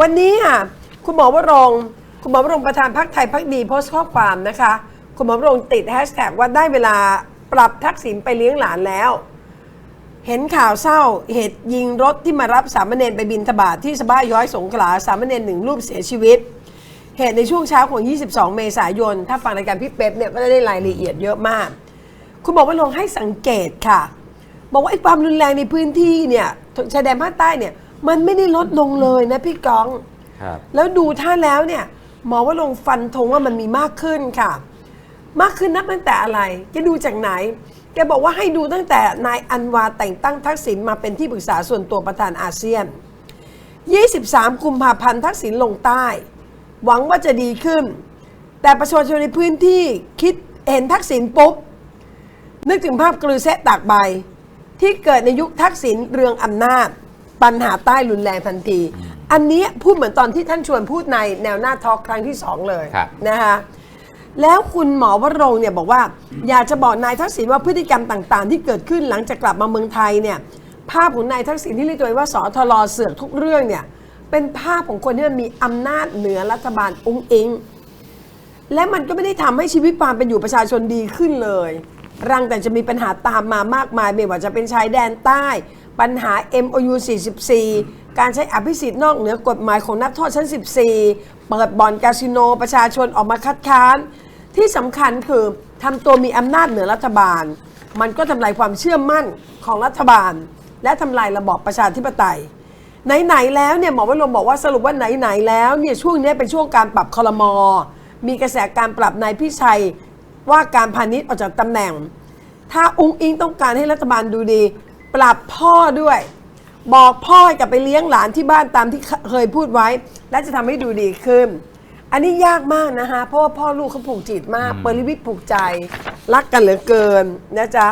วันนี้อะคุณหมอวรงคุณหมอวรงประธานพักไทยพักดีโพสต์ข้อความนะคะ คุณหมอวรงติดแฮชแท็กว่าได้เวลาปรับทักษิณไปเลี้ยงหลานแล้ว เห็นข่าวเศร้าเหตุยิงรถที่มารับสามเณรไปบินทบาทที่สะบ้าย้อยสงขลาสามเณรหนึ่งรูปเสียชีวิต เหตุในช่วงเช้าของ 22 เมษายน ถ้าฟังรายการพี่เป๊ปเนี่ยก็ได้รายละเอียดเยอะมาก คุณหมอวรงให้สังเกตค่ะ บอกว่าไอ้ความรุนแรงในพื้นที่เนี่ยชายแดนภาคใต้เนี่ย มันไม่ได้ลดลงเลยนะพี่ก้อง ครับ แล้วดูท่าแล้วเนี่ยหมอว่าลงค์ฟันธงว่ามันมีมากขึ้นค่ะ มากขึ้นนับตั้งแต่อะไร จะดูจากไหน แกบอกว่าให้ดูตั้งแต่นายอันวาแต่งตั้งทักษิณมาเป็นที่ปรึกษาส่วนตัวประธานอาเซียน 23 กุมภาพันธ์ทักษิณลงใต้ หวังว่าจะดีขึ้น แต่ประชาชนในพื้นที่คิดเห็นทักษิณปุ๊บ นึกถึงภาพกรือแซะตากใบ ที่เกิดในยุคทักษิณเรืองอำนาจ ปัญหาใต้รุนแรงทันที อันเนี้ยพูดเหมือนตอนที่ท่านชวนพูดในแนวหน้าทอล์กครั้งที่สองเลยครับ นะคะแล้วคุณหมอวรงค์เนี่ยบอกว่า อยากจะบอกนายทักษิณว่าพฤติกรรมต่างๆ ที่เกิดขึ้นหลังจากกลับมาเมืองไทยเนี่ยภาพของนายทักษิณที่เรียกตัวเองว่าสอทรเสือกทุกเรื่องเนี่ยเป็นภาพของคนที่มันมีอำนาจเหนือรัฐบาลอุ้งอิงและมันก็ไม่ได้ทำให้ชีวิตความเป็นอยู่ประชาชนดีขึ้นเลย รังแต่จะมีปัญหาตามมามากมายไม่ว่าจะเป็นชายแดนใต้ ปัญหา MOU 44 การใช้อภิสิทธิ์นอกเหนือกฎหมายของนักโทษชั้น 14 เปิดบ่อนคาสิโนประชาชนออกมาคัดค้าน ที่สำคัญคือทำตัวมีอำนาจเหนือรัฐบาล มันก็ทำลายความเชื่อมั่นของรัฐบาล และทำลายระบอบประชาธิปไตย ไหน ๆ แล้วเนี่ยหมอวรงค์บอกว่าสรุปว่าไหน ๆ แล้วเนี่ยช่วงนี้เป็นช่วงการปรับคอรมอมีกระแสการปรับนายพิชัยว่าการพาณิชย์ออกจากตำแหน่ง ถ้าอุ้งอิงต้องการให้รัฐบาลดูดี ปรับพ่อด้วย บอกพ่อให้กลับไปเลี้ยงหลานที่บ้านตามที่เคยพูดไว้ และจะทำให้ดูดีขึ้น อันนี้ยากมากนะคะเพราะว่าพ่อลูกเขาผูกจิตมาก เปริวิทย์ผูกใจ รักกันเหลือเกินนะจ๊ะ